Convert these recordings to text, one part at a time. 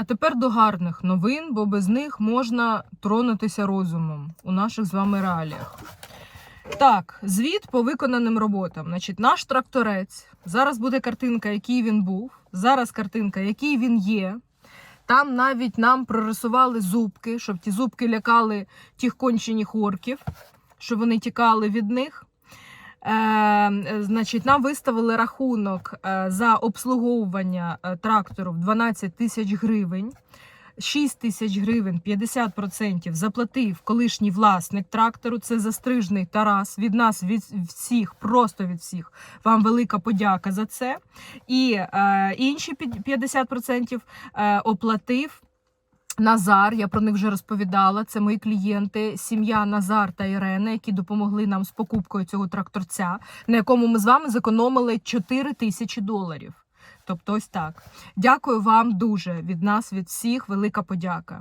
А тепер до гарних новин, бо без них можна тронутися розумом у наших з вами реаліях. Так, звіт по виконаним роботам. Значить, наш тракторець. Зараз буде картинка, який він був. Зараз картинка, який він є. Там навіть нам прорисували зубки, щоб ті зубки лякали тих кончених орків, щоб вони тікали від них. Е, значить, нам виставили рахунок е, за обслуговування е, трактору в 12 тисяч гривень. 6 тисяч гривень 50% заплатив колишній власник трактору. Це застрижний Тарас. Від нас, від всіх, просто від всіх. Вам велика подяка за це. І е, інші під- 50% е, оплатив. Назар, я про них вже розповідала. Це мої клієнти, сім'я Назар та Ірена, які допомогли нам з покупкою цього тракторця, на якому ми з вами зекономили 4 тисячі доларів. Тобто, ось так. Дякую вам дуже від нас, від всіх. Велика подяка.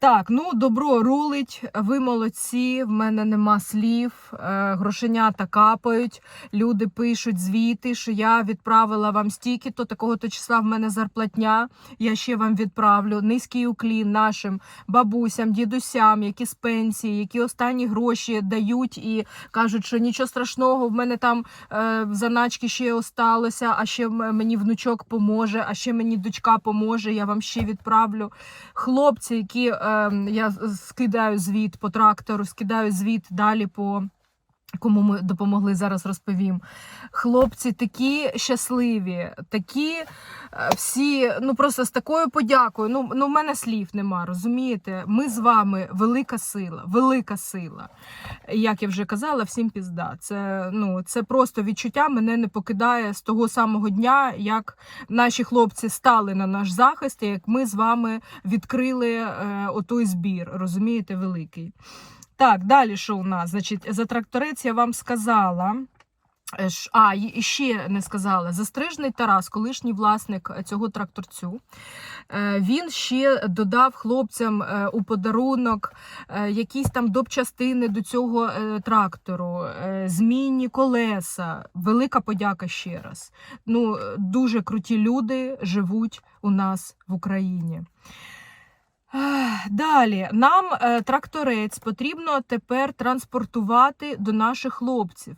Так, ну добро рулить. Ви молодці. В мене нема слів. Е, грошенята капають. Люди пишуть звіти, що я відправила вам стільки, то такого то числа в мене зарплатня. Я ще вам відправлю. Низький уклін нашим бабусям, дідусям, які з пенсії, які останні гроші дають і кажуть, що нічого страшного, в мене там е, заначки ще осталося, а ще мені внучок поможе, а ще мені дочка поможе. Я вам ще відправлю. Хлопці, які е, я скидаю звіт по трактору, скидаю звіт далі по. Кому ми допомогли зараз розповім. Хлопці такі щасливі, такі е, всі, ну просто з такою подякою. Ну, ну в мене слів нема, розумієте? Ми з вами велика сила, велика сила. Як я вже казала, всім пізда. Це, ну, це просто відчуття мене не покидає з того самого дня, як наші хлопці стали на наш захист, і як ми з вами відкрили е, отой збір, розумієте, великий. Так, далі що у нас? Значить, за тракторець я вам сказала. Е, А, і ще не сказала. Застрижний Тарас, колишній власник е, цього тракторцю. Е, Він ще додав хлопцям у подарунок якісь там допчастини до цього трактору, змінні колеса. Велика подяка ще раз. Ну, дуже круті люди живуть у нас в Україні. Далі нам е, тракторець потрібно тепер транспортувати до наших хлопців.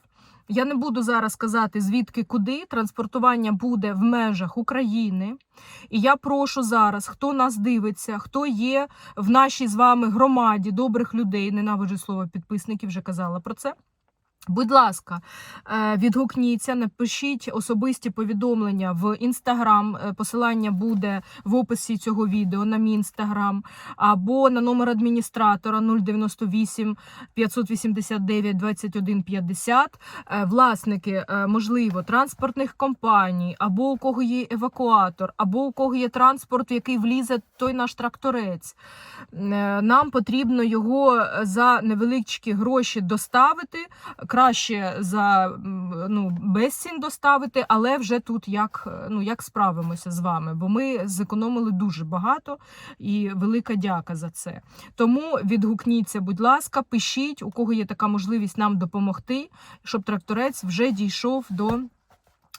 Я не буду зараз казати звідки куди. Транспортування буде в межах України. І я прошу зараз, хто нас дивиться, хто є в нашій з вами громаді добрих людей, ненавиджу слово підписників, вже казала про це. Будь ласка, е, відгукніться, напишіть особисті повідомлення в інстаграм. Е, Посилання буде в описі цього відео на мій інстаграм, або на номер адміністратора 098 589 21 50. Е, Власники, е, можливо, транспортних компаній, або у кого є евакуатор, або у кого є транспорт, в який влізе той наш тракторець. Нам потрібно його за невеличкі гроші доставити краще за ну, безцінь доставити, але вже тут як, е, ну, як справимося з вами, бо ми зекономили дуже багато і велика дяка за це. Тому відгукніться, будь ласка, пишіть, у кого є така можливість нам допомогти, щоб тракторець вже дійшов до.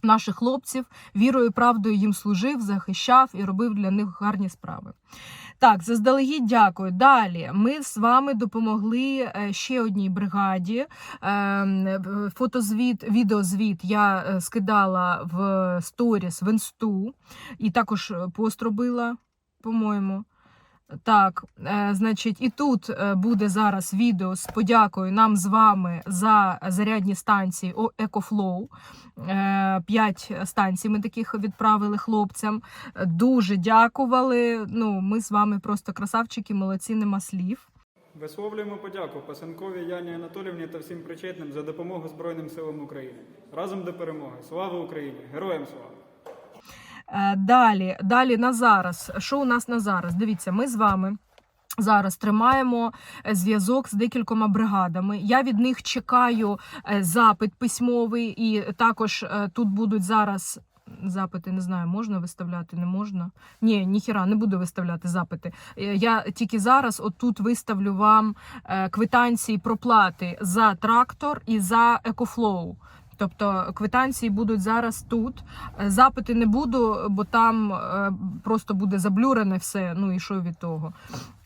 Наших хлопців вірою і правдою їм служив, захищав і робив для них гарні справи. Так, заздалегідь дякую. Далі ми з вами допомогли е, ще одній бригаді. Ем, Фотозвіт, відеозвіт я е, скидала в сторіс в інсту і також е, пост робила, по-моєму. Так, е, значить, і тут е, буде зараз відео з подякою нам з вами за зарядні станції EcoFlow. Е, П'ять станцій ми таких відправили хлопцям. Дуже дякували. Ну, ми з вами просто красавчики, молодці, нема слів. Висловлюємо подяку Пасенковій Яні Анатолівні та всім причетним за допомогу Збройним силам України. Разом до перемоги. Слава Україні! Героям слава! Е, Далі, далі на зараз. Що у нас на зараз? Дивіться, ми з вами. Зараз тримаємо е, зв'язок з декількома бригадами. Я від них чекаю е, запит письмовий, і також тут будуть зараз запити. Не знаю, можна виставляти, не можна. Ні, ніхіра, не буду виставляти запити. Я тільки зараз отут виставлю вам квитанції проплати за трактор і за екофлоу. Тобто квитанції будуть зараз тут. Е, Запити не буду, бо там е, просто буде заблюрене все. Ну і що від того.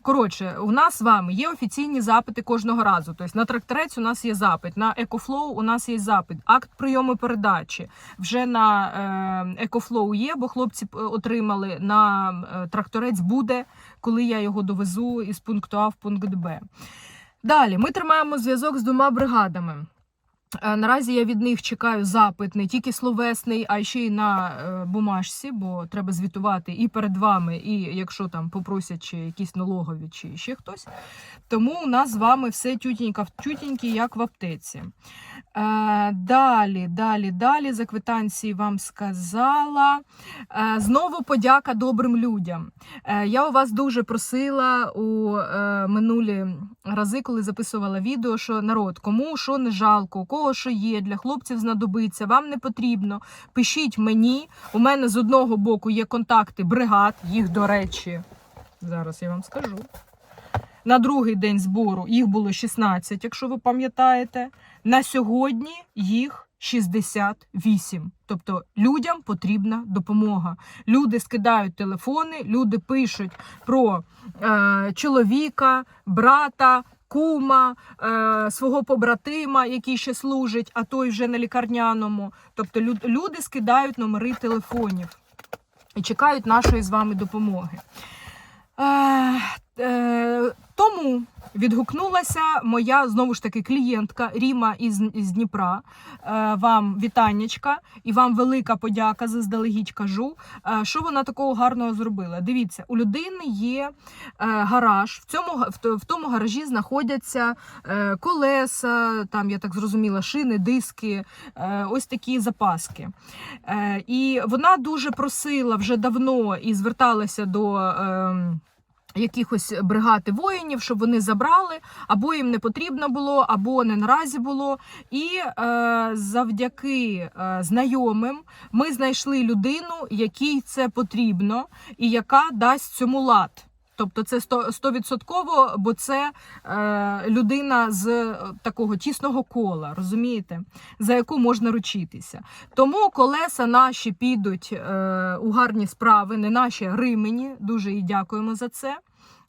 Коротше, у нас з вами є офіційні запити кожного разу. Тобто на тракторець у нас є запит, на екофлоу у нас є запит, акт прийому передачі. Вже на екофлоу є, бо хлопці е, отримали. На тракторець буде, коли я його довезу із пункту А в пункт Б. Далі ми тримаємо зв'язок з двома бригадами. Е, Наразі я від них чекаю запит не тільки словесний, а ще й на е, бумажці, бо треба звітувати і перед вами, і якщо там попросять чи якісь налогові, чи ще хтось. Тому у нас з вами все тютенька в тютенькі, як в аптеці. Е, далі, далі, далі. За квитанції вам сказала. Знову подяка добрим людям. Я у вас дуже просила у минулі рази, коли записувала відео, що народ, кому що не жалко, кого що є, для хлопців знадобиться, вам не потрібно. Пишіть мені. У мене з одного боку є контакти бригад, їх, до речі, зараз я вам скажу. На другий день збору їх було 16, якщо ви пам'ятаєте. На сьогодні їх 68. Тобто людям потрібна допомога. Люди скидають телефони, люди пишуть про е, чоловіка, брата, кума, е, свого побратима, який ще служить, а той вже на лікарняному. Тобто лю- люди скидають номери телефонів і чекають нашої з вами допомоги. Е, тому відгукнулася моя знову ж таки клієнтка Ріма із, із Дніпра. Е, вам вітаннячка і вам велика подяка заздалегідь кажу. Е, що вона такого гарного зробила? Дивіться, у людини є е, гараж. В цьому в, тому гаражі знаходяться е, колеса, там я так зрозуміла, шини, диски, е, ось такі запаски. Е, і вона дуже просила вже давно і зверталася до. Якихось бригад і воїнів, щоб вони забрали, або їм не потрібно було, або не наразі було. І е, завдяки е, знайомим ми знайшли людину, якій це потрібно, і яка дасть цьому лад. Тобто це стовідсотково, бо це е, людина з е, такого тісного кола, розумієте, за яку можна ручитися. Тому колеса наші підуть е, у гарні справи, не наші римені. Дуже їй дякуємо за це.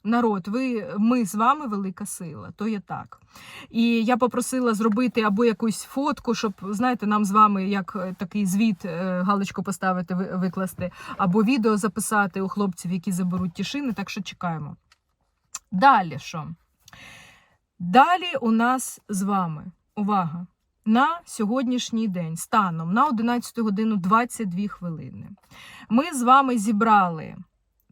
Народ, ви, ми з вами велика сила, то є так. І я попросила зробити або якусь фотку, щоб знаєте, нам з вами як е, такий звіт е, галочку поставити, викласти, або відео записати у хлопців, які заберуть ті шини, так що чекаємо. Далі що? Далі у нас з вами увага! На сьогоднішній день, станом на 11 годину 22 хвилини, ми з вами зібрали.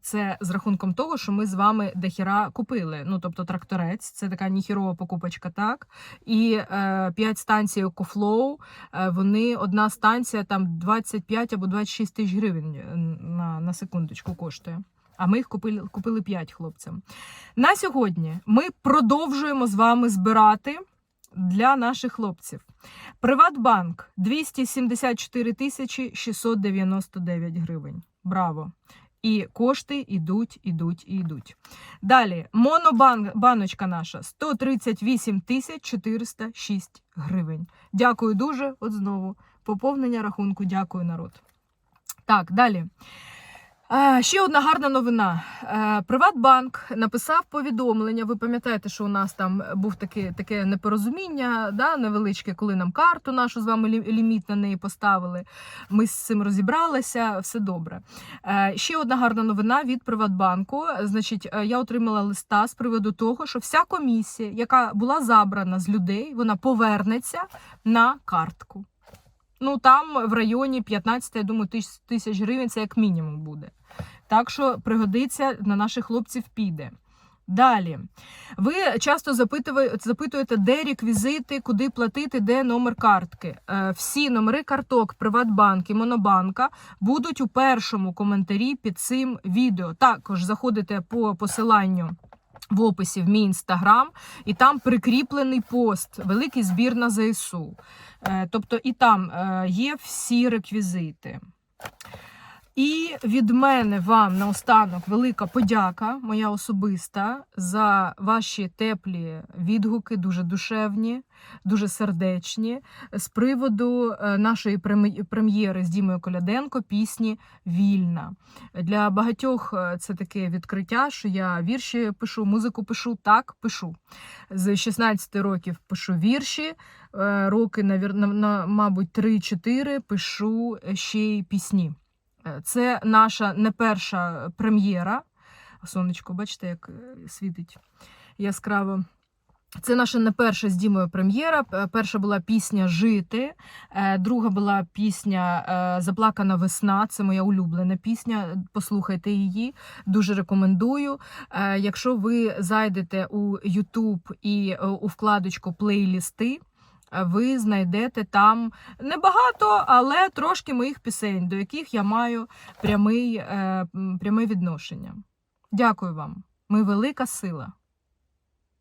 Це з рахунком того, що ми з вами дохіра купили. Ну, тобто тракторець, це така ніхірова покупочка, так. І е, 5 станцій EcoFlow, е, вони, одна станція там 25 або 26 тисяч гривень е, на, на секундочку коштує. А ми їх купили, купили 5 хлопцям. На сьогодні ми продовжуємо з вами збирати для наших хлопців. Приватбанк 274 тисячі 699 гривень. Браво! І кошти йдуть, йдуть і йдуть. Далі, монобаночка наша 138 406 гривень. Дякую дуже. От знову поповнення рахунку. Дякую, народ. Так, далі. Ще одна гарна новина. Е, Приватбанк написав повідомлення. Ви пам'ятаєте, що у нас там був таке, таке непорозуміння, да, невеличке, коли нам карту нашу з вами ліміт на неї поставили. Ми з цим розібралися, все добре. Е, Ще одна гарна новина від Приватбанку. Значить, е, я отримала листа з приводу того, що вся комісія, яка була забрана з людей, вона повернеться на картку. Ну там в районі 15, я думаю, тисяч, тисяч гривень це як мінімум буде. Так що пригодиться на наших хлопців піде. Далі. Ви часто запитує- запитуєте, де реквізити, куди платити, де номер картки. Е, Всі номери карток Приватбанк і Монобанка будуть у першому коментарі під цим відео. Також заходите по посиланню в описі в мій інстаграм, і там прикріплений пост Великий збір на ЗСУ. Е, Тобто і там е, є всі реквізити. І від мене вам наостанок велика подяка, моя особиста, за ваші теплі відгуки, дуже душевні, дуже сердечні, з приводу е, нашої прем- прем'єри з Дімою Коляденко пісні Вільна. Для багатьох е, це таке відкриття, що я вірші пишу, музику пишу, так пишу. З 16 років пишу вірші, е, роки, мабуть, 3-4 пишу ще й пісні. Е, Це наша не перша прем'єра. Сонечко, бачите, як е, світить яскраво. Це наша не перша з Дімою прем'єра. Перша була пісня Жити, е, друга була пісня Заплакана весна. Це моя улюблена пісня. Послухайте її. Дуже рекомендую. Якщо ви зайдете у YouTube і у вкладочку плейлісти, ви знайдете там небагато, але трошки моїх пісень, до яких я маю прямий, е, пряме відношення. Дякую вам. Ми велика сила.